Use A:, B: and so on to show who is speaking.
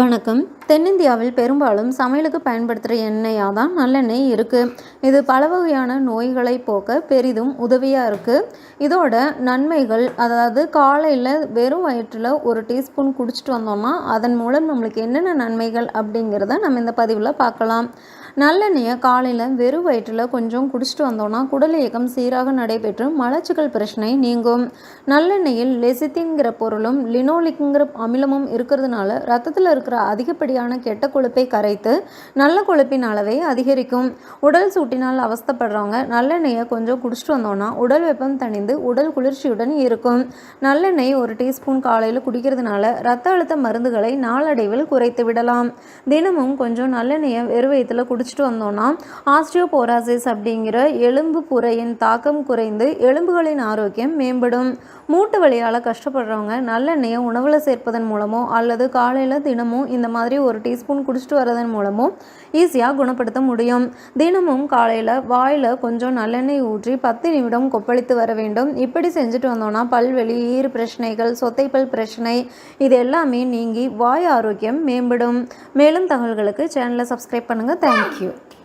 A: வணக்கம். தென்னிந்தியாவில் பெரும்பாலும் சமையலுக்கு பயன்படுத்துகிற எண்ணெயாக தான் நல்லெண்ணெய் இருக்குது இது பல வகையான நோய்களை போக்க பெரிதும் உதவியாக இருக்குது இதோட நன்மைகள் அதாவது காலையில் வெறும் வயிற்றில் ஒரு டீஸ்பூன் குடிச்சிட்டு வந்தோம்னா அதன் மூலம் நம்மளுக்கு என்னென்ன நன்மைகள் அப்படிங்கிறத நம்ம இந்த பதிவில் பார்க்கலாம். நல்லெண்ணெயை காலையில் வெறும் வயிற்றில் கொஞ்சம் குடிச்சிட்டு வந்தோம்னா குடல் இயக்கம் சீராக நடைபெற்று மலச்சிக்கல் பிரச்சனை நீங்கும். நல்லெண்ணெயில் லெசித்தின்கிற பொருளும் லினோலிக்குங்கிற அமிலமும் இருக்கிறதுனால ரத்தத்தில் இருக்கிற அதிகப்படியான கெட்ட கொழுப்பை கரைத்து நல்ல கொழுப்பின் அளவை அதிகரிக்கும். உடல் சூட்டினால் அவஸ்தைப்படுறவங்க நல்லெண்ணெயை கொஞ்சம் குடிச்சிட்டு வந்தோம்னா உடல் வெப்பம் தணிந்து உடல் குளிர்ச்சியுடன் இருக்கும். நல்லெண்ணெய் ஒரு டீஸ்பூன் காலையில் குடிக்கிறதுனால ரத்த அழுத்த மருந்துகளை நாளடைவில் குறைத்து விடலாம். தினமும் கொஞ்சம் நல்லெண்ணெயை வெறும் குடி குடிச்சிட்டு வந்தோம்னா ஆஸ்டியோபோராசிஸ் அப்படிங்கிற எலும்பு புறையின் தாக்கம் குறைந்து எலும்புகளின் ஆரோக்கியம் மேம்படும். மூட்டு வலியால் கஷ்டப்படுறவங்க நல்லெண்ணெயை உணவில் சேர்ப்பதன் மூலமோ அல்லது காலையில் தினமும் இந்த மாதிரி ஒரு டீஸ்பூன் குடிச்சிட்டு வரதன் மூலமோ ஈஸியாக குணப்படுத்த முடியும். தினமும் காலையில் வாயில் கொஞ்சம் நல்லெண்ணெய் ஊற்றி பத்து நிமிடம் கொப்பளித்து வர வேண்டும். இப்படி செஞ்சுட்டு வந்தோம்னா பல்வெளி ஈர் பிரச்சனைகள் சொத்தைப்பல் பிரச்சனை இது எல்லாமே நீங்கி வாய் ஆரோக்கியம் மேம்படும். மேலும் தகவல்களுக்கு சேனலை சப்ஸ்கிரைப் பண்ணுங்கள் தேங்க்யூ Thank you.